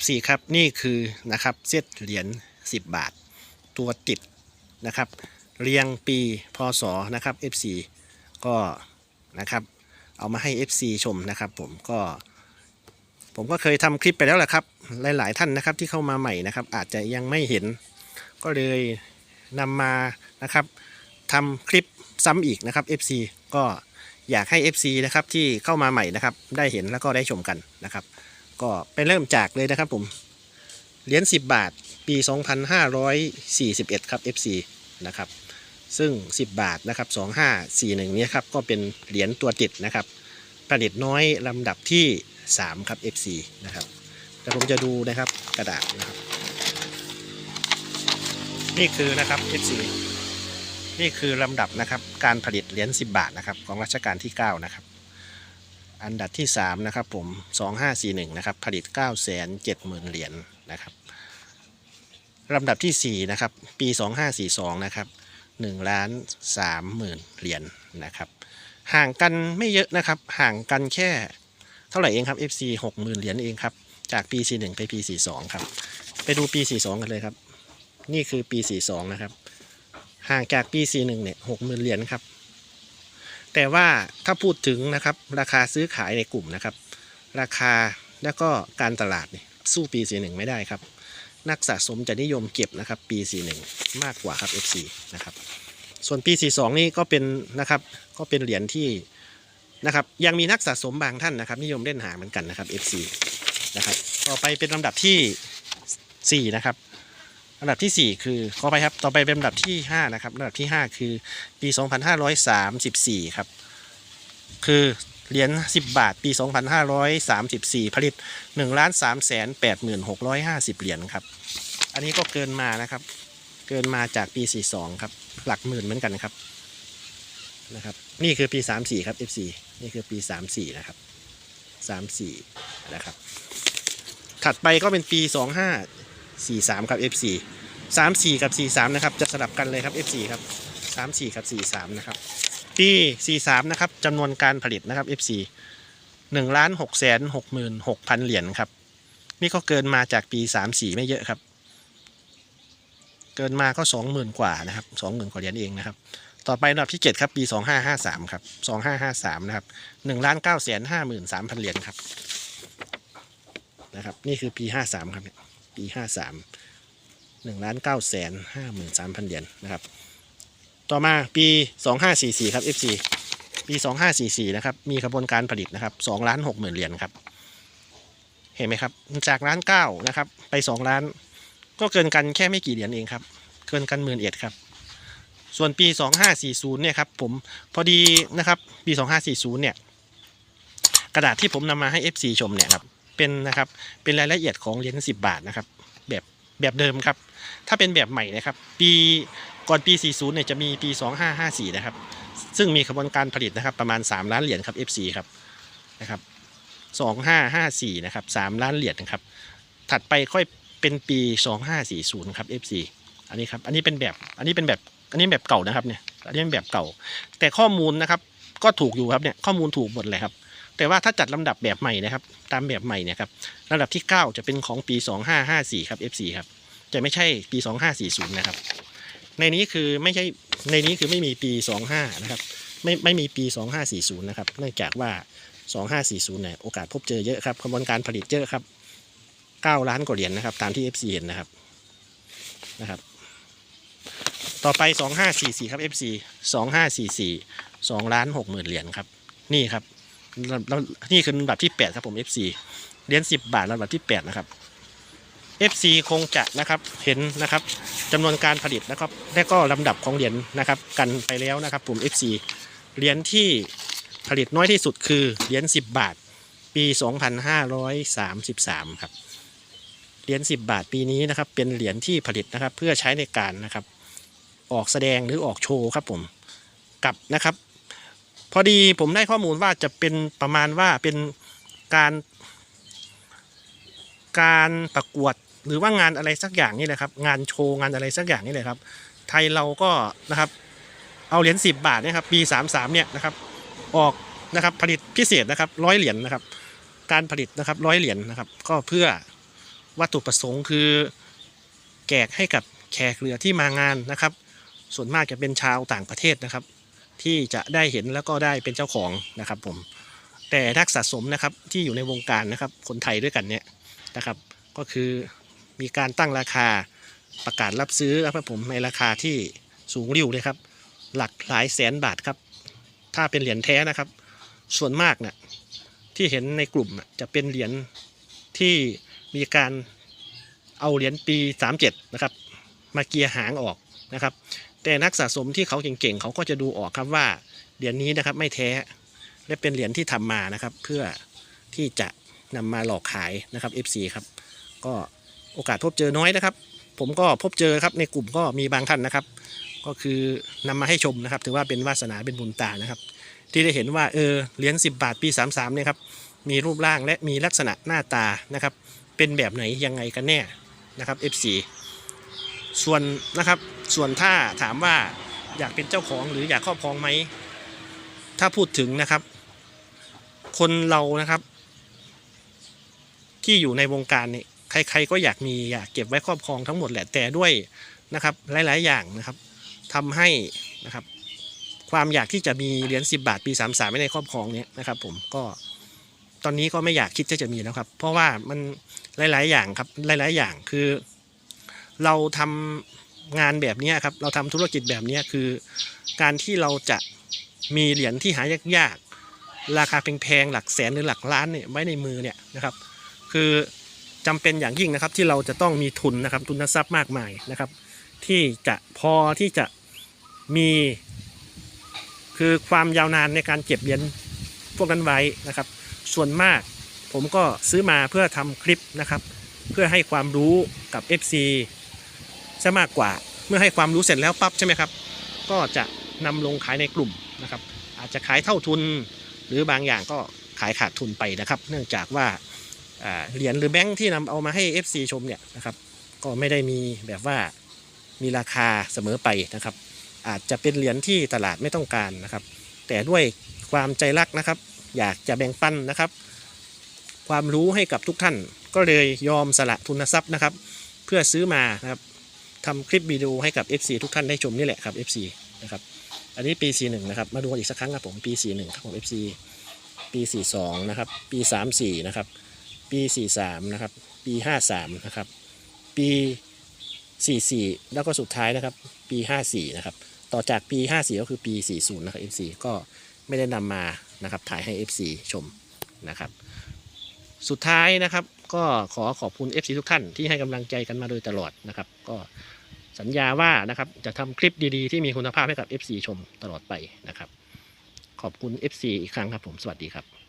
FC ครับนี่คือนะครับเซตเหรียญ10 บาท ตัวติดนะครับ เรียงปีพศนะครับ FC ก็นะครับ เอามาให้ FC ชมนะครับ ผมก็ผมก็เคยทำคลิปไปแล้วแหละครับ หลาย ๆ ท่านนะครับที่เข้ามาใหม่นะครับ อาจจะยังไม่เห็น ก็เลยนำมานะครับทำคลิปซ้ำอีกนะครับ FC ก็อยากให้ FC นะครับที่เข้ามาใหม่นะครับ ได้เห็นแล้วก็ได้ชมกันนะครับ ก็ไปเริ่มจากเลยนะครับผม เหรียญ10 บาท ปี 2541 ครับ FC นะครับ ซึ่ง 10 บาทนะครับ 2541เนี้ยครับก็เป็นเหรียญตัวติดนะครับประดิษฐ์น้อยลำดับที่ 3 ครับ FC นะครับแต่ผมจะดูนะครับกระดาษนะครับ นี่คือนะครับ FC นี่คือลำดับนะครับการผลิตเหรียญ10 บาทนะครับของรัชกาลที่ 9 นะครับ อันดับที่ 3 นะครับผม 2541 นะครับ ผลิต 9 7 0 0 0 0 เหรียญนะครับลำดับที่ 4 นะครับ ปี 2542 นะครับ1ล้าน3หมื่นเหรียญนะครับ ห่างกันไม่เยอะนะครับ ห่างกันแค่เท่าไหร่เองครับ FC 60,000 เหรียญเองครับ จากปี 41 ไปปี 42 ครับ ไปดูปี 42 กันเลยครับ นี่คือปี 42 นะครับ ห่างจากปี 41 เนี่ย60,000 เหรียญครับ แต่ว่าถ้าพูดถึงนะครับราคาซื้อขายในกลุ่มนะครับ ราคาแล้วก็การตลาดนี่สู้ปี 41 ไม่ได้ครับ นักสะสมจะนิยมเก็บนะครับปี 41 มากกว่าครับ FC นะครับส่วนปี 42 นี่ก็เป็นนะครับก็เป็นเหรียญที่นะครับยังมีนักสะสมบางท่านนะครับ นิยมเล่นหาเหมือนกันนะครับ FC นะครับต่อไปเป็นลำดับที่ 4 นะครับ ลำดับที่ 4 คือขอไปครับต่อไปเป็นลำดับที่ 5 นะครับลำดับที่ 5 คือปี 2534 ครับ คือเหรียญ10 บาท ปี 2534 ผลิต1ล้าน3แสน8หมื่น650 เหรียญครับ อันนี้ก็เกินมานะครับ เกินมาจากปี 42 ครับ หลักหมื่นเหมือนกันครับนะครับนี่คือปี 34 ครับ F4 นี่คือปี 34 นะครับ 34 นะครับ ถัดไปก็เป็นปี 2543 ครับ F4 สามสี่กับสี่สามนะครับ จะสลับกันเลยครับ F4 ครับสามสี่กับสี่สามนะครับ ปีสี่สามนะครับจำนวนการผลิตนะครับ F4 หนึ่งล้านหกแสนหกหมื่นหกพันเหรียญครับ นี่ก็เกินมาจากปีสามสี่ไม่เยอะครับ เกินมาก็สองหมื่นกว่านะครับสองหมื่นกว่าเหรียญเองนะครับต่อไปอันดับที่ 7 ครับ ปี 2553 ครับ 2553 นะครับ1ล้าน9 5 3 0 0 0 เหรียญครับนะครับ นี่คือปี 53 ครับ ปี 53 หนึ่งล้านเก้าแสนห้าหมื่นสามพันเหรียญนะครับ ต่อมาปีสองห้าสี่สี่ครับ FC ปีสองห้าสี่สี่นะครับ มีกระบวนการผลิตนะครับสองล้านหกหมื่นเหรียญครับ เห็นไหมครับ จากล้านเก้านะครับ ไปสองล้าน ก็เกินกันแค่ไม่กี่เหรียญเองครับ เกินกันหมื่นเอ็ดครับ ส่วนปีสองห้าสี่ศูนย์เนี่ยครับผมพอดีนะครับ ปีสองห้าสี่ศูนย์เนี่ยกระดาษที่ผมนำมาให้ FC ชมเนี่ยครับเป็นนะครับเป็นรายละเอียดของเหรียญสิบบาทนะครับ แบบ แบบเดิมครับ ถ้าเป็นแบบใหม่นะครับ ปีก่อนปี 40 เนี่ยจะมีปี 2554 นะครับ ซึ่งมีกระบวนการผลิตนะครับประมาณ 3 ล้านเหรียญครับ FC ครับนะครับ 2554 นะครับ 3 ล้านเหรียญนะครับ ถัดไปค่อยเป็นปี 2540 ครับ FC อันนี้ครับ อันนี้เป็นแบบ อันนี้เป็นแบบ อันนี้แบบเก่านะครับเนี่ย อันนี้เป็นแบบเก่า แต่ข้อมูลนะครับ ก็ถูกอยู่ครับเนี่ย ข้อมูลถูกหมดเลยครับ แต่ว่าถ้าจัดลำดับแบบใหม่นะครับ ตามแบบใหม่เนี่ยครับลำดับที่ 9 จะเป็นของปี 2554 ครับ FC ครับ จะไม่ใช่ปี 2540 นะครับ ในนี้คือไม่ใช่ ในนี้คือไม่มีปี 25 นะครับ ไม่ไม่มีปี 2540 นะครับ เนื่องจากว่า 2540 เนี่ยโอกาสพบเจอเยอะครับกระบวนการผลิตเยอะครับ 9 ล้านกว่าเหรียญนะครับ ตามที่ FC เห็นนะครับ นะครับ ต่อไป 2544 ครับ FC 2544 2ล้าน6หมื่นเหรียญครับ นี่ครับ แล้วนี่คือลำดับที่8ครับผม FC เหรียญ10บบาทลำดับที่8นะครับ FC คงจะนะครับเห็นนะครับจำนวนการผลิตนะครับและก็ลำดับของเหรียญนะครับ กันไปแล้วนะครับผม FC เหรียญที่ผลิตน้อยที่สุดคือเหรียญ10 บาท ปี 2533 ครับเหรียญ10 บาทปีนี้นะครับ เป็นเหรียญที่ผลิตนะครับ เพื่อใช้ในการนะครับ ออกแสดงหรือออกโชว์ครับผมกับนะครับ พอดีผมได้ข้อมูลว่าจะเป็นประมาณว่าเป็นการ การประกวดหรือว่างานอะไรสักอย่างนี่แหละครับ งานโชว์งานอะไรสักอย่างนี่แหละครับ ไทยเราก็นะครับ เอาเหรียญ10 บาทเนะครับปี33เนี่ยนะครับออกนะครับผลิตพิเศษนะครับร้อยเหรียญนะครับ การผลิตนะครับร้อยเหรียญนะครับ ก็เพื่อวัตถุประสงค์คือแจกให้กับแขกเรือที่มางานนะครับ ส่วนมากจะเป็นชาวต่างประเทศนะครับ ที่จะได้เห็นแล้วก็ได้เป็นเจ้าของนะครับผมแต่นักสะสมนะครับที่อยู่ในวงการนะครับคนไทยด้วยกันเนี่ยนะครับ ก็คือมีการตั้งราคาประกาศรับซื้อนะครับผมในราคาที่สูงริ้วเลยครับ หลักหลายแสนบาทครับ ถ้าเป็นเหรียญแท้นะครับ ส่วนมากเนี่ยที่เห็นในกลุ่มจะเป็นเหรียญที่มีการเอาเหรียญปี 37 นะครับ มาเกียร์หางออกนะครับ แต่นักสะสมที่เขาเก่งๆเขาก็จะดูออกครับว่าเหรียญนี้นะครับไม่แท้และเป็นเหรียญที่ทำมานะครับ เพื่อที่จะนำมาหลอกขายนะครับ FC ครับก็โอกาสพบเจอน้อยนะครับ ผมก็พบเจอครับในกลุ่มก็มีบางท่านนะครับ ก็คือนำมาให้ชมนะครับ ถือว่าเป็นวาสนาเป็นบุญตานะครับ ที่ได้เห็นว่าเออเหรียญ10 บาทปี 33เนี่ยครับมีรูปร่างและมีลักษณะหน้าตานะครับ เป็นแบบไหนยังไงกันแน่นะครับ FC ส่วนนะครับ ส่วนถ้าถามว่าอยากเป็นเจ้าของหรืออยากครอบครองไหม ถ้าพูดถึงนะครับ คนเรานะครับ ที่อยู่ในวงการนี่ใครๆก็อยากมีอยากเก็บไว้ครอบครองทั้งหมดแหละแต่ด้วยนะครับ หลาย ๆ อย่างนะครับทำให้นะครับ ความอยากที่จะมีเหรียญ10 บาทปี 33ไว้ในครอบครองเนี่ยนะครับ ผมก็ตอนนี้ก็ไม่อยากคิดที่จะมีแล้วครับ เพราะว่ามันหลาย ๆ อย่างครับหลาย ๆ อย่างคือ เราทำ งานแบบนี้ครับเราทำธุรกิจแบบนี้คือ การที่เราจะมีเหรียญที่หายากๆ ราคาแพงๆหลักแสนหรือหลักล้านเนี่ยไว้ในมือเนี่ยนะครับคือจำเป็นอย่างยิ่งนะครับที่เราจะต้องมีทุนนะครับทุนทรัพย์มากมายนะครับ ที่จะพอที่จะมี คือความยาวนานในการเก็บเหรียญพวกนั้นไว้นะครับ ส่วนมากผมก็ซื้อมาเพื่อทำคลิปนะครับ เพื่อให้ความรู้กับ FC ซะมากกว่า เมื่อให้ความรู้เสร็จแล้วปั๊บใช่ไหมครับ ก็จะนำลงขายในกลุ่มนะครับ อาจจะขายเท่าทุน หรือบางอย่างก็ขายขาดทุนไปนะครับ เนื่องจากว่าเหรียญหรือแบงค์ที่นำเอามาให้ FC ชมเนี่ยนะครับก็ไม่ได้มีแบบว่ามีราคาเสมอไปนะครับ อาจจะเป็นเหรียญที่ตลาดไม่ต้องการนะครับ แต่ด้วยความใจรักนะครับ อยากจะแบ่งปันนะครับ ความรู้ให้กับทุกท่านก็เลยยอมสละทุนทรัพย์นะครับ เพื่อซื้อมานะครับ ทำคลิปวิดีโอให้กับ FC ทุกท่านได้ชมนี่แหละครับ FC นะครับ อันนี้ปี 41 นะครับ มาดูกันอีกสักครั้งครับผมปี 41 ครับผม FC ปี 42 นะครับ ปี 34 นะครับ ปี 43 นะครับ ปี 53 นะครับ ปี 44 แล้วก็สุดท้ายนะครับ ปี 54 นะครับ ต่อจากปี 54 ก็คือปี 40 นะครับ FC ก็ไม่ได้นำมานะครับถ่ายให้ FC ชมนะครับ สุดท้ายนะครับ ก็ขอขอบคุณ FC ทุกท่านที่ให้กำลังใจกันมาโดยตลอดนะครับ ก็สัญญาว่านะครับจะทำคลิปดีๆ ที่มีคุณภาพให้กับ FC ชมตลอดไปนะครับ ขอบคุณ FC อีกครั้งครับผมสวัสดีครับ